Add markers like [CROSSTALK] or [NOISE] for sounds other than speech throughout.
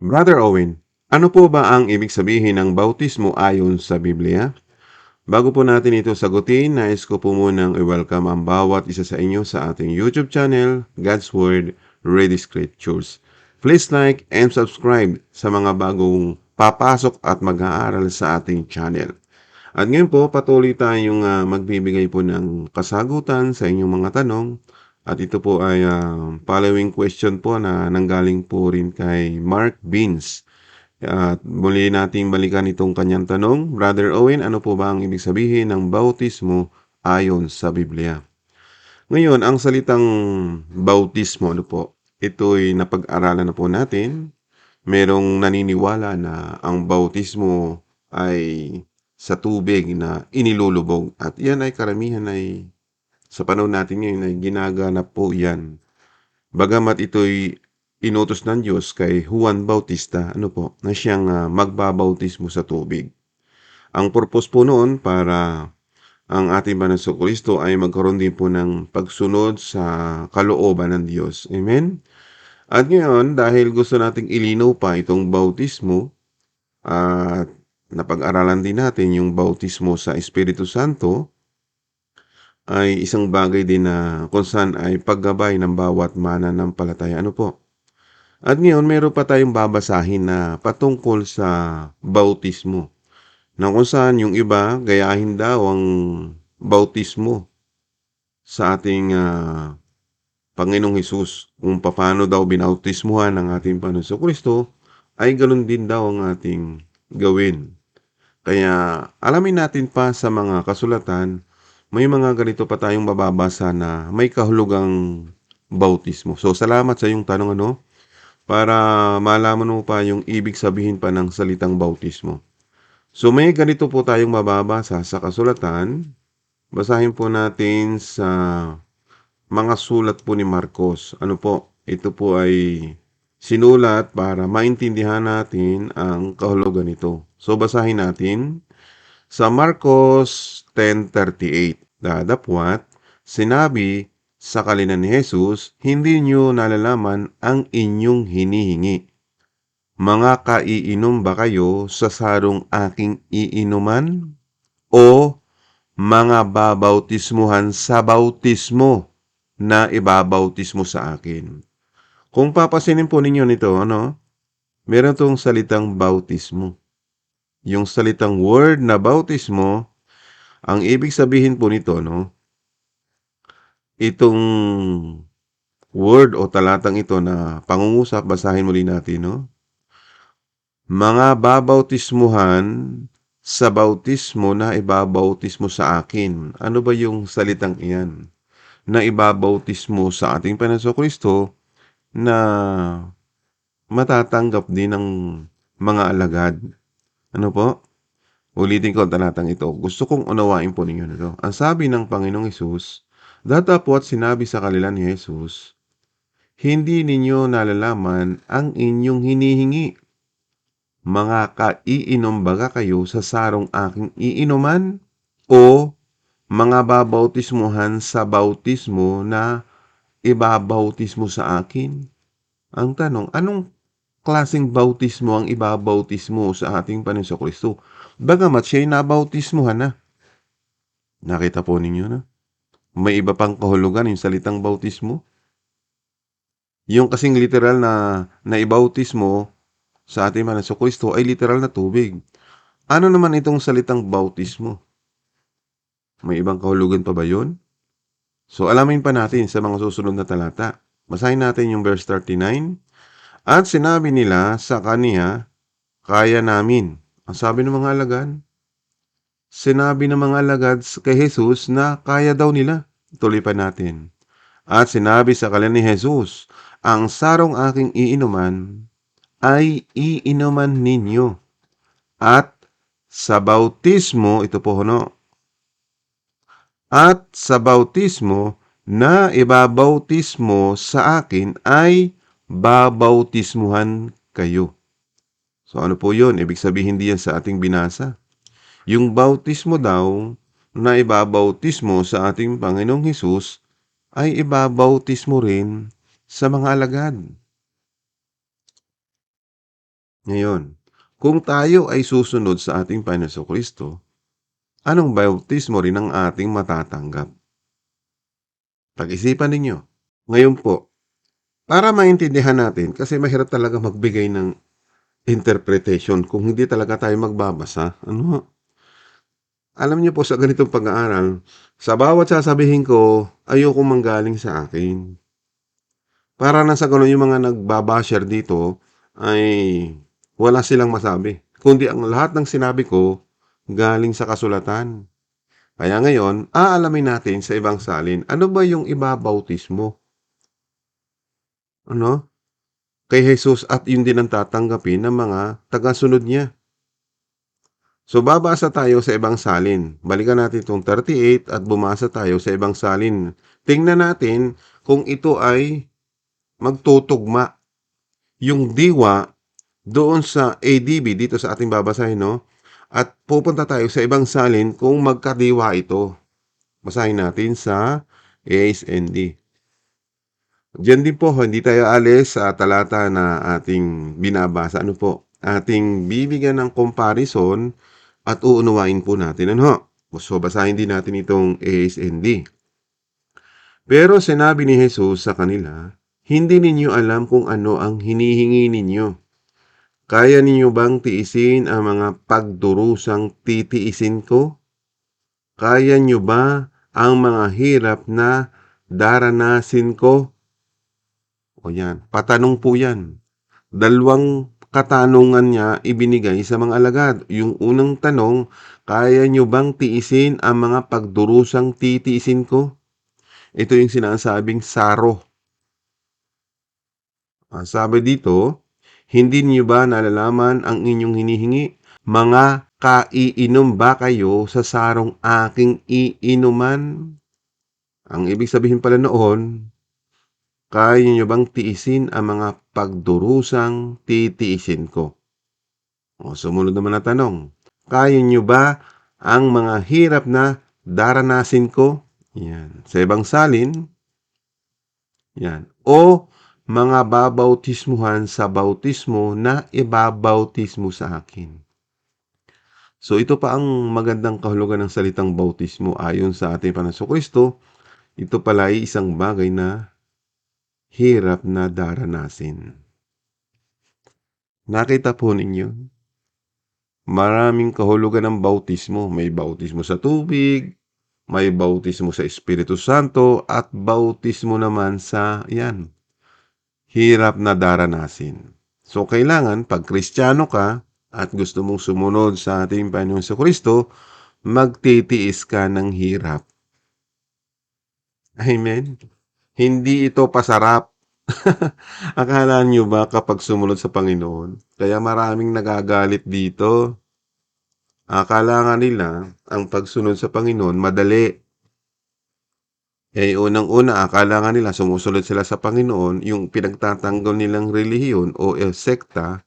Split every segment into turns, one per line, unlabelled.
Brother Owen, ano po ba ang ibig sabihin ng bautismo ayon sa Biblia? Bago po natin ito sagutin, nais ko po munang i-welcome ang bawat isa sa inyo sa ating YouTube channel, God's Word, Ready Scriptures. Please like and subscribe sa mga bagong papasok at mag-aaral sa ating channel. At ngayon po, patuloy tayong ah, magbibigay po ng kasagutan sa inyong mga tanong. At ito po ay ah, following question po na nanggaling po rin kay Mark Beans. At muli nating balikan itong kanyang tanong. Brother Owen, ano po ba ang ibig sabihin ng bautismo ayon sa Biblia? Ngayon, ang salitang bautismo, ano po, ito'y napag-aralan na po natin. Merong naniniwala na ang bautismo ay sa tubig na inilulubog. At yan ay karamihan ay sa panahon natin ngayon ay ginaganap po yan. Bagamat ito'y inutos ng Diyos kay Juan Bautista, ano po, na siyang ah, magbabautismo sa tubig. Ang purpose po noon para ang ating Banasong Kristo ay magkaroon din po ng pagsunod sa kalooban ng Diyos. Amen? At ngayon, dahil gusto nating ilinaw pa itong bautismo, at napag-aralan din natin yung bautismo sa Espiritu Santo, ay isang bagay din na kung saan ay paggabay ng bawat mananampalataya. Ano po? At ngayon, meron pa tayong babasahin na patungkol sa bautismo. Na kung saan yung iba, gayahin daw ang bautismo sa ating ah, Panginoong Hesus. Kung paano daw binautismuhan ng ating Panginoon Kristo, ay ganun din daw ang ating gawin. Kaya alamin natin pa sa mga kasulatan, may mga ganito pa tayong mababasa na may kahulugang bautismo. So salamat sa iyong tanong ano, para malaman mo pa yung ibig sabihin pa ng salitang bautismo. So may ganito po tayong mababasa sa kasulatan. Basahin po natin sa mga sulat po ni Marcos. Ano po? Ito po ay sinulat para maintindihan natin ang kahulugan nito. So basahin natin sa Marcos 10.38. Dadapwat, sinabi sa kalina ni Jesus, hindi nyo nalalaman ang inyong hinihingi. Mga kaiinom ba kayo sa sarong aking iinuman? O mga babautismuhan sa bautismo na ibabautismo sa akin? Kung papasinin po ninyo nito, ano? Meron tong salitang bautismo. Yung salitang word na bautismo, ang ibig sabihin po nito, no? Itong word o talatang ito na pangungusap, basahin muli natin, no? Mga babautismuhan sa bautismo na ibabautismo sa akin. Ano ba yung salitang iyan? Na ibabautismo sa ating Panginoon Kristo na matatanggap din ng mga alagad. Ano po? Ulitin ko ang talatang ito. Gusto kong unawain po ninyo nito. Ang sabi ng Panginoong Isus, Datapot sinabi sa kanila ni Jesus, Hindi ninyo nalalaman ang inyong hinihingi. Mga kaiinom baga kayo sa sarong aking iinuman? O mga babautismuhan sa bautismo na ibabautismo sa akin? Ang tanong, anong klaseng bautismo ang ibabautismo sa ating Panginoon Kristo? Bagamat siya'y nabautismuhan na. Nakita po ninyo na? May iba pang kahulugan yung salitang bautismo. Yung kasing literal na naibautismo sa ating Panginoon Kristo ay literal na tubig. Ano naman itong salitang bautismo? May ibang kahulugan pa ba yun? So alamin pa natin sa mga susunod na talata. Basahin natin yung verse 39. At sinabi nila sa kaniya, kaya namin. Ang sabi ng mga alagad, sinabi ng mga alagad kay Jesus na kaya daw nila. Tuloy pa natin. At sinabi sa kanila ni Jesus, ang sarong aking iinuman ay iinuman ninyo. At sa bautismo, ito po hono, at sa bautismo na ibabautismo sa akin ay babautismuhan kayo. So ano po yun? Ibig sabihin hindi yan sa ating binasa. Yung bautismo daw na ibabautismo sa ating Panginoong Hesus ay ibabautismo rin sa mga alagad. Ngayon, kung tayo ay susunod sa ating Panginoon Kristo, anong bautismo rin ang ating matatanggap? Pag-isipan ninyo. Ngayon po, para maintindihan natin, kasi mahirap talaga magbigay ng interpretation kung hindi talaga tayo magbabasa. Ano? Alam niyo po sa ganitong pag-aaral, sa bawat sasabihin ko, ayoko manggaling sa akin. Para na sa ganun yung mga nagbabasher dito ay wala silang masabi. Kundi ang lahat ng sinabi ko galing sa kasulatan. Kaya ngayon, aalamin natin sa ibang salin, ano ba yung ibabautismo? Ano? Kay Jesus at yun din ang tatanggapin ng mga tagasunod niya. So babasa tayo sa ibang salin. Balikan natin itong 38 at bumasa tayo sa ibang salin. Tingnan natin kung ito ay magtutugma. Yung diwa doon sa ADB dito sa ating babasahin, no? At pupunta tayo sa ibang salin kung magkadiwa ito. Basahin natin sa ASND. Diyan din po, hindi tayo alis sa talata na ating binabasa. Ano po? Ating bibigyan ng comparison at uunawain po natin. Ano? So, basahin din natin itong ASND. Pero sinabi ni Jesus sa kanila, hindi ninyo alam kung ano ang hinihingi ninyo. Kaya ninyo bang tiisin ang mga pagdurusang titiisin ko? Kaya nyo ba ang mga hirap na daranasin ko? O yan, patanong po yan. Dalawang katanungan niya ibinigay sa mga alagad. Yung unang tanong, kaya nyo bang tiisin ang mga pagdurusang titiisin ko? Ito yung sinasabing saro. Ang sabi dito, hindi niyo ba nalalaman ang inyong hinihingi? Mga kaiinom ba kayo sa sarong aking iinuman? Ang ibig sabihin pala noon, kaya niyo bang tiisin ang mga pagdurusang titiisin ko? O sumunod naman na tanong, kaya niyo ba ang mga hirap na daranasin ko? Yan. Sa ibang salin, yan. O mga babautismuhan sa bautismo na ibabautismo sa akin. So ito pa ang magandang kahulugan ng salitang bautismo ayon sa ating Panginoon Kristo. Ito pala ay isang bagay na hirap na daranasin. Nakita po ninyo, maraming kahulugan ng bautismo. May bautismo sa tubig, may bautismo sa Espiritu Santo, at bautismo naman sa, yan, hirap na daranasin. So, kailangan, pag kristyano ka at gusto mong sumunod sa ating Panginoon sa Kristo, magtitiis ka ng hirap. Amen? Hindi ito pasarap. [LAUGHS] Akala nyo ba kapag sumunod sa Panginoon? Kaya maraming nagagalit dito. Akala nga nila, ang pagsunod sa Panginoon, madali. Eh, unang-una, akala nga nila sumusunod sila sa Panginoon, yung pinagtatanggol nilang relihiyon o eh, sekta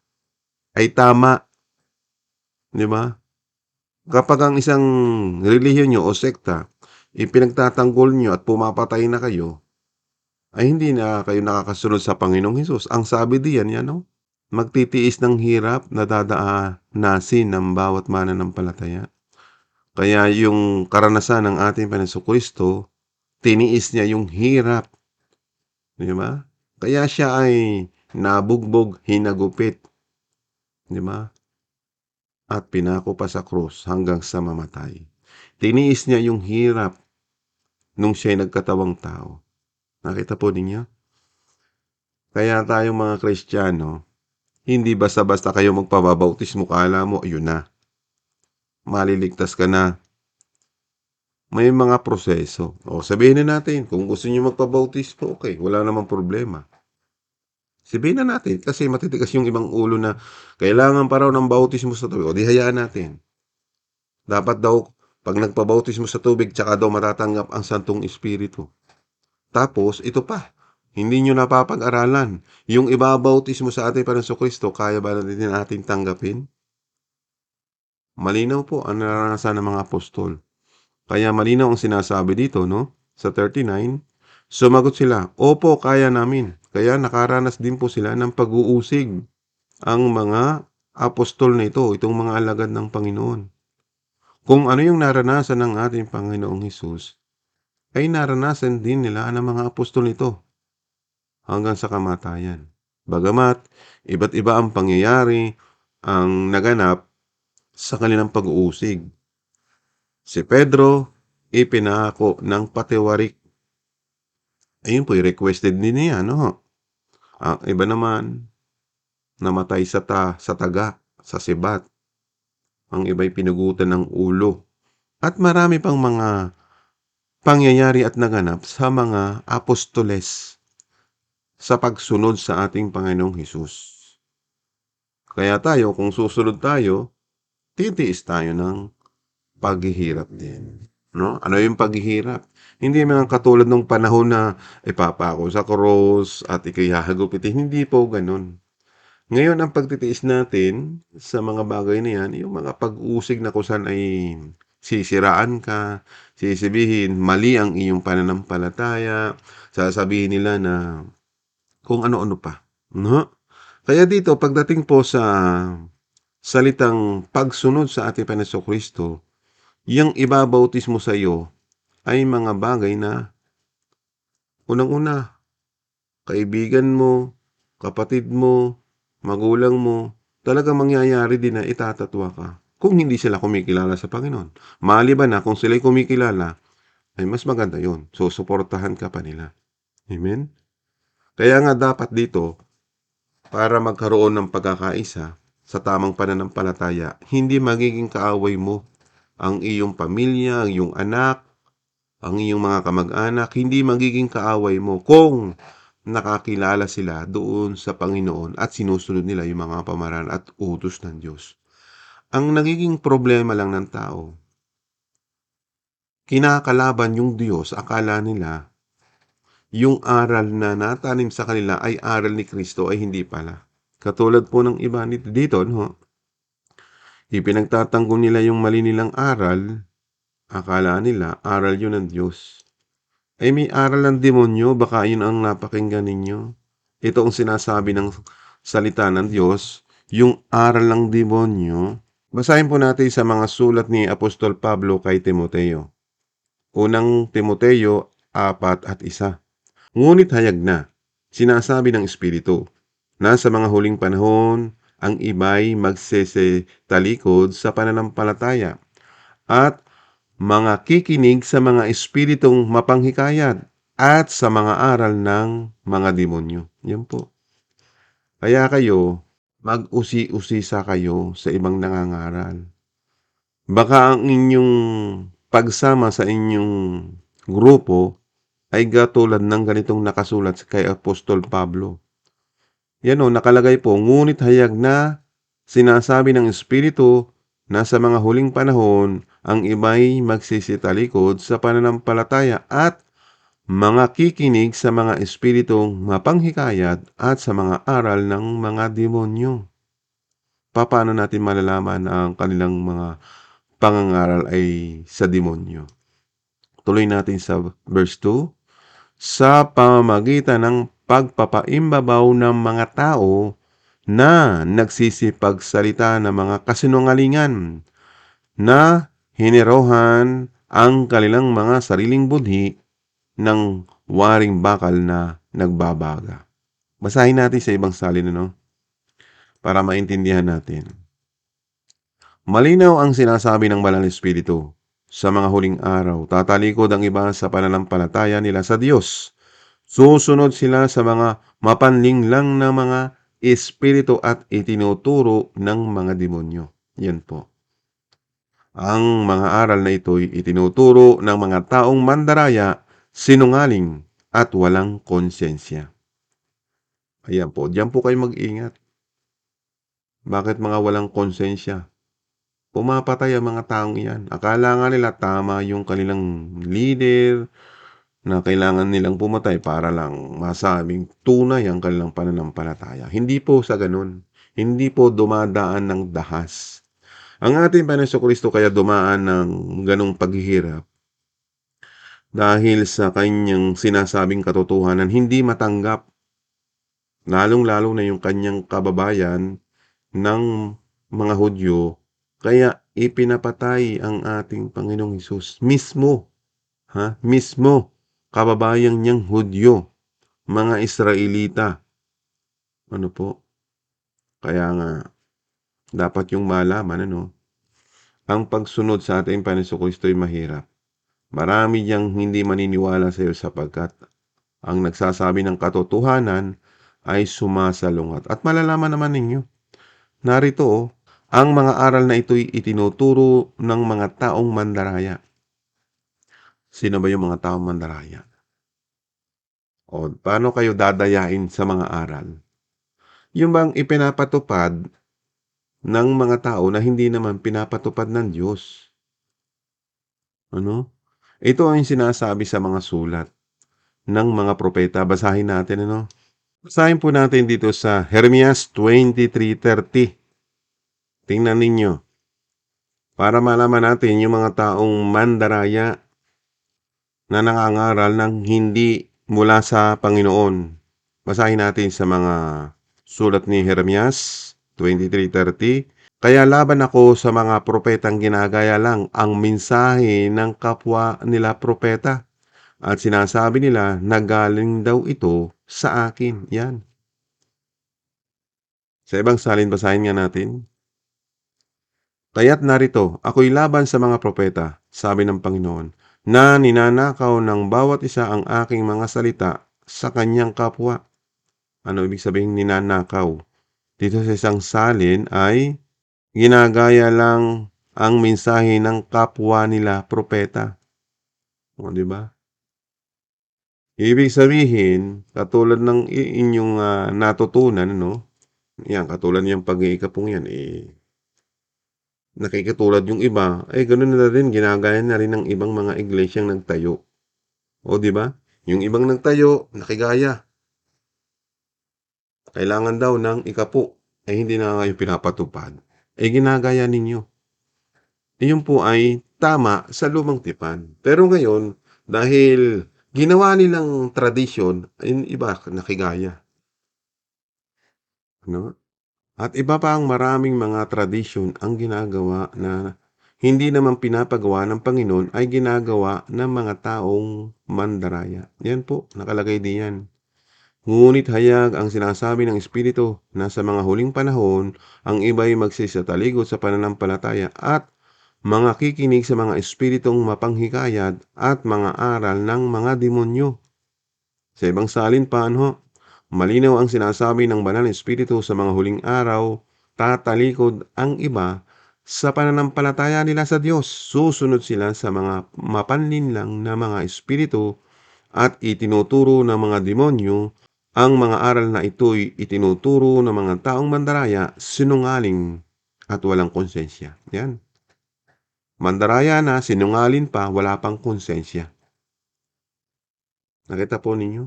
ay tama. Di ba? Kapag ang isang relihiyon nyo o sekta, ipinagtatanggol nyo at pumapatay na kayo, ay hindi na kayo nakakasunod sa Panginoong Hesus. Ang sabi diyan, yan, no? magtitiis ng hirap na dadaanasin ng bawat mananampalataya. Kaya yung karanasan ng ating Panginoon Kristo, tiniis niya yung hirap. Di ba? Kaya siya ay nabugbog, hinagupit. Di ba? At pinako pa sa krus hanggang sa mamatay. Tiniis niya yung hirap nung siya ay nagkatawang tao. Nakita po ninyo? Kaya tayong mga Kristiyano, hindi basta-basta kayo magpababautismo, kala mo, ayun na. Maliligtas ka na may mga proseso. O sabihin na natin, kung gusto niyo magpabautismo, okay, wala namang problema. Sabihin na natin, kasi matitigas yung ibang ulo na kailangan pa raw ng bautismo sa tubig. O di hayaan natin. Dapat daw, pag nagpabautismo sa tubig, tsaka daw matatanggap ang Santong Espiritu. Tapos, ito pa, hindi nyo napapag-aralan. Yung ibabautismo sa ating Panginoon Kristo, kaya ba natin natin tanggapin? Malinaw po ang naranasan ng mga apostol. Kaya malinaw ang sinasabi dito, no? Sa 39, sumagot sila, Opo, kaya namin. Kaya nakaranas din po sila ng pag-uusig. ang mga apostol na ito, itong mga alagad ng Panginoon. Kung ano yung naranasan ng ating Panginoong Hesus, ay naranasan din nila ng mga apostol nito hanggang sa kamatayan. Bagamat iba't iba ang pangyayari ang naganap sa kanilang pag-uusig. Si Pedro ipinako ng patiwarik. Ayun po, requested din niya, no? Ang iba naman, namatay sa, ta, sa taga, sa sibat. Ang iba'y pinugutan ng ulo. At marami pang mga pangyayari at naganap sa mga apostoles sa pagsunod sa ating Panginoong Hesus. Kaya tayo, kung susunod tayo, titiis tayo ng paghihirap din. No? Ano yung paghihirap? Hindi mga katulad ng panahon na ipapako sa cross at ikayahagupitin. Hindi po ganun. Ngayon, ang pagtitiis natin sa mga bagay na yan, yung mga pag-usig na kusan ay sisiraan ka, sisibihin, mali ang iyong pananampalataya, sasabihin nila na kung ano-ano pa. No? Kaya dito, pagdating po sa salitang pagsunod sa ating Panginoon Kristo, yung ibabautismo sa iyo ay mga bagay na unang-una, kaibigan mo, kapatid mo, magulang mo, talaga mangyayari din na itatatwa ka kung hindi sila kumikilala sa Panginoon. Maliban na kung sila'y kumikilala, ay mas maganda yon. So, suportahan ka pa nila. Amen? Kaya nga dapat dito, para magkaroon ng pagkakaisa sa tamang pananampalataya, hindi magiging kaaway mo ang iyong pamilya, ang iyong anak, ang iyong mga kamag-anak, hindi magiging kaaway mo kung nakakilala sila doon sa Panginoon at sinusunod nila yung mga pamaran at utos ng Diyos. Ang nagiging problema lang ng tao, kinakalaban yung Diyos, akala nila yung aral na natanim sa kanila ay aral ni Kristo ay hindi pala. Katulad po ng iba nito dito, no? Ipinagtatanggol nila yung mali nilang aral, akala nila aral yun ng Diyos. Ay may aral ng demonyo, baka yun ang napakinggan ninyo. Ito ang sinasabi ng salita ng Diyos, yung aral ng demonyo. Basahin po natin sa mga sulat ni Apostol Pablo kay Timoteo. Unang Timoteo, apat at isa. Ngunit hayag na, sinasabi ng Espiritu, na sa mga huling panahon, ang iba'y magsesetalikod sa pananampalataya at mga kikinig sa mga espiritong mapanghikayat at sa mga aral ng mga demonyo. Yan po. Kaya kayo, mag-usi-usisa kayo sa ibang nangangaral. Baka ang inyong pagsama sa inyong grupo ay katulad ng ganitong nakasulat kay Apostol Pablo. Yan o, nakalagay po, ngunit hayag na sinasabi ng Espiritu na sa mga huling panahon, ang iba'y magsisitalikod sa pananampalataya at mga kikinig sa mga espiritong mapanghikayat at sa mga aral ng mga demonyo. Paano natin malalaman ang kanilang mga pangangaral ay sa demonyo? Tuloy natin sa verse 2 sa pamamagitan ng pagpapaimbabaw ng mga tao na nagsisipagsalita ng mga kasinungalingan na hinerohan ang kanilang mga sariling budhi ng waring bakal na nagbabaga. Basahin natin sa ibang salin, no? Para maintindihan natin. Malinaw ang sinasabi ng Banal Espiritu sa mga huling araw, tatalikod ang iba sa pananampalataya nila sa Diyos. Susunod sila sa mga mapanlinglang na mga espiritu at itinuturo ng mga demonyo. Yan po. Ang mga aral na ito'y itinuturo ng mga taong mandaraya, sinungaling at walang konsensya. Ayan po, diyan po kayo mag-ingat. Bakit mga walang konsensya? Pumapatay ang mga taong iyan. Akala nga nila tama yung kanilang leader na kailangan nilang pumatay para lang masabing tunay ang kanilang pananampalataya. Hindi po sa ganun. Hindi po dumadaan ng dahas. Ang ating Panginoon Kristo kaya dumaan ng ganong paghihirap dahil sa kanyang sinasabing katotohanan hindi matanggap lalong-lalo na yung kanyang kababayan ng mga Hudyo, kaya ipinapatay ang ating Panginoong Hesus mismo, ha? Mismo, kababayan niyang Hudyo, mga Israelita. Ano po? Kaya nga, dapat yung malaman, ano, ang pagsunod sa ating Panginoon Kristo ay mahirap. Marami diyang hindi maniniwala sa iyo sapagkat ang nagsasabi ng katotohanan ay sumasalungat. At malalaman naman ninyo, narito oh, ang mga aral na ito'y itinuturo ng mga taong mandaraya. Sino ba yung mga taong mandaraya? O, paano kayo dadayain sa mga aral? Yung bang ipinapatupad ng mga tao na hindi naman pinapatupad ng Diyos. Ano? Ito ang sinasabi sa mga sulat ng mga propeta. Basahin natin ano? Basahin po natin dito sa Jeremias 23.30. Tingnan ninyo. Para malaman natin yung mga taong mandaraya na nangangaral ng hindi mula sa Panginoon. Basahin natin sa mga sulat ni Jeremias 23.30. Kaya laban ako sa mga propetang ginagaya lang ang mensahe ng kapwa nila propeta. At sinasabi nila na galing daw ito sa akin. Yan. Sa ibang salin, basahin nga natin. Kaya't narito, ako'y laban sa mga propeta, sabi ng Panginoon, na ninanakaw ng bawat isa ang aking mga salita sa kanyang kapwa. Ano ibig sabihin ninanakaw? Dito sa isang salin ay ginagaya lang ang mensahe ng kapwa nila propeta. O, di ba? Ibig sabihin, katulad ng inyong ah, natutunan, no? Yan, katulad yung pag-iikapong yan, eh, nakikitulad yung iba, eh, ganun na rin, ginagaya na rin ng ibang mga iglesyang nagtayo. O, di ba? Yung ibang nagtayo, nakigaya. Kailangan daw ng ikapo, eh, hindi na kayo pinapatupad. Eh, ginagaya ninyo. Iyon po ay tama sa lumang tipan. Pero ngayon, dahil ginawa nilang tradisyon, ay iba nakigaya. Ano? At iba pa ang maraming mga tradisyon ang ginagawa na hindi naman pinapagawa ng Panginoon ay ginagawa ng mga taong mandaraya. Yan po, nakalagay din yan. Ngunit hayag ang sinasabi ng Espiritu na sa mga huling panahon, ang iba'y magsisataligod sa pananampalataya at mga kikinig sa mga espiritong mapanghikayat at mga aral ng mga demonyo. Sa ibang salin pa, ano, malinaw ang sinasabi ng banal na espiritu sa mga huling araw, tatalikod ang iba sa pananampalataya nila sa Diyos. Susunod sila sa mga mapanlinlang na mga espiritu at itinuturo ng mga demonyo ang mga aral na ito'y itinuturo ng mga taong mandaraya, sinungaling at walang konsensya. Yan. Mandaraya na, sinungalin pa, wala pang konsensya. Nakita po ninyo?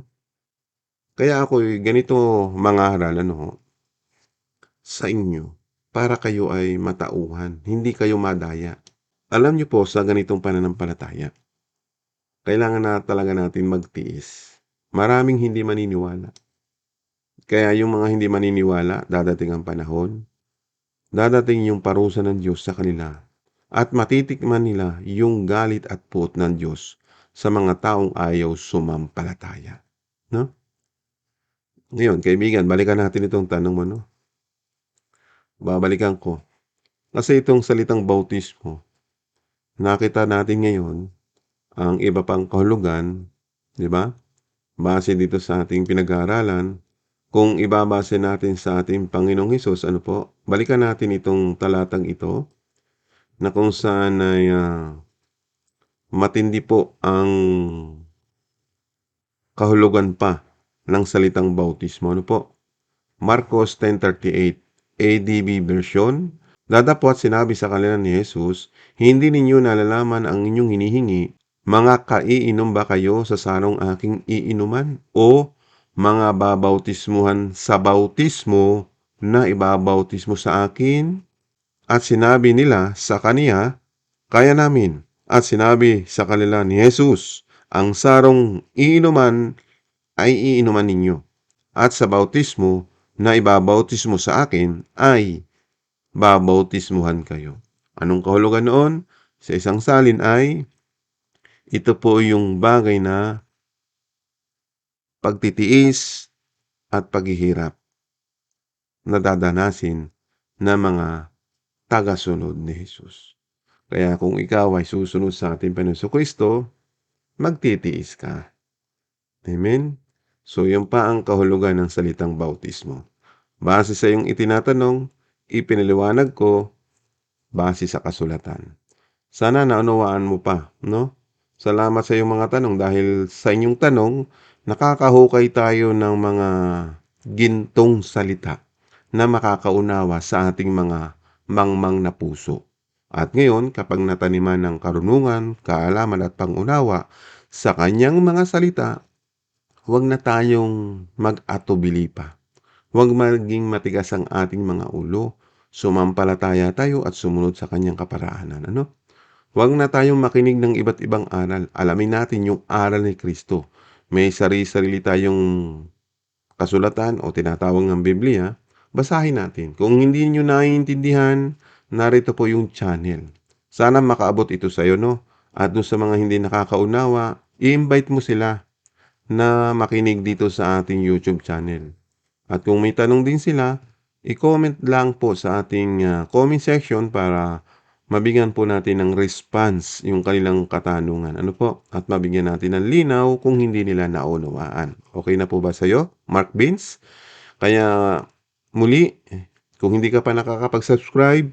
Kaya ako ganito mga aral, ano, sa inyo, para kayo ay matauhan, hindi kayo madaya. Alam niyo po sa ganitong pananampalataya, kailangan na talaga natin magtiis. Maraming hindi maniniwala. Kaya yung mga hindi maniniwala, dadating ang panahon, dadating yung parusa ng Diyos sa kanila at matitikman nila yung galit at puot ng Diyos sa mga taong ayaw sumampalataya. No? Ngayon, kaibigan, balikan natin itong tanong mo, no? Babalikan ko. Kasi itong salitang bautismo, nakita natin ngayon ang iba pang kahulugan, di ba? Base dito sa ating pinag-aaralan, kung ibabase natin sa ating Panginoong Hesus, ano po, balikan natin itong talatang ito, na kung saan ay ah, matindi po ang kahulugan pa ng salitang bautismo. Ano po? Marcos 10.38 ADB version, Dadapot sinabi sa kanila ni Jesus, Hindi ninyo nalalaman ang inyong hinihingi, mga kaiinom ba kayo sa sarong aking iinuman? O mga babautismuhan sa bautismo na ibabautismo sa akin? At sinabi nila sa kaniya, Kaya namin. At sinabi sa kanila ni Jesus, Ang sarong iinuman ay iinuman ninyo. At sa bautismo na ibabautismo sa akin ay babautismuhan kayo. Anong kahulugan noon? Sa isang salin ay ito po yung bagay na pagtitiis at paghihirap na dadanasin ng mga tagasunod ni Jesus. Kaya kung ikaw ay susunod sa ating Panginoon Kristo, magtitiis ka. Amen? So, yun pa ang kahulugan ng salitang bautismo. Base sa iyong itinatanong, ipinaliwanag ko base sa kasulatan. Sana naunawaan mo pa, no? Salamat sa iyong mga tanong dahil sa inyong tanong, nakakahukay tayo ng mga gintong salita na makakaunawa sa ating mga mangmang na puso. At ngayon, kapag nataniman ng karunungan, kaalaman at pangunawa sa kanyang mga salita, huwag na tayong mag-atubili pa. Huwag maging matigas ang ating mga ulo. Sumampalataya tayo at sumunod sa kanyang kaparaanan. Ano? Huwag na tayong makinig ng iba't ibang aral. Alamin natin yung aral ni Kristo. May sarili-sarili tayong kasulatan o tinatawag ng Biblia. Basahin natin. Kung hindi nyo naiintindihan, narito po yung channel. Sana makaabot ito sa iyo, no? At dun sa mga hindi nakakaunawa, i-invite mo sila na makinig dito sa ating YouTube channel. At kung may tanong din sila, i-comment lang po sa ating uh, comment section para mabigyan po natin ng response yung kanilang katanungan. Ano po? At mabigyan natin ng linaw kung hindi nila naunawaan. Okay na po ba sa iyo, Mark Beans? Kaya muli, kung hindi ka pa nakakapag-subscribe,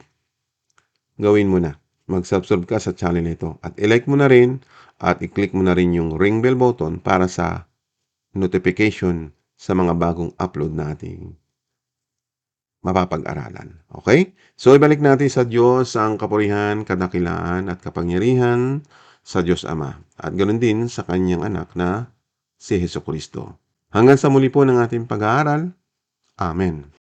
gawin mo na. Mag-subscribe ka sa channel nito. At i-like mo na rin at i-click mo na rin yung ring bell button para sa notification sa mga bagong upload nating mapapag-aralan. Okay? So, ibalik natin sa Diyos ang kapurihan, kadakilaan at kapangyarihan sa Diyos Ama. At ganoon din sa kanyang anak na si Heso Kristo. Hanggang sa muli po ng ating pag-aaral. Amen.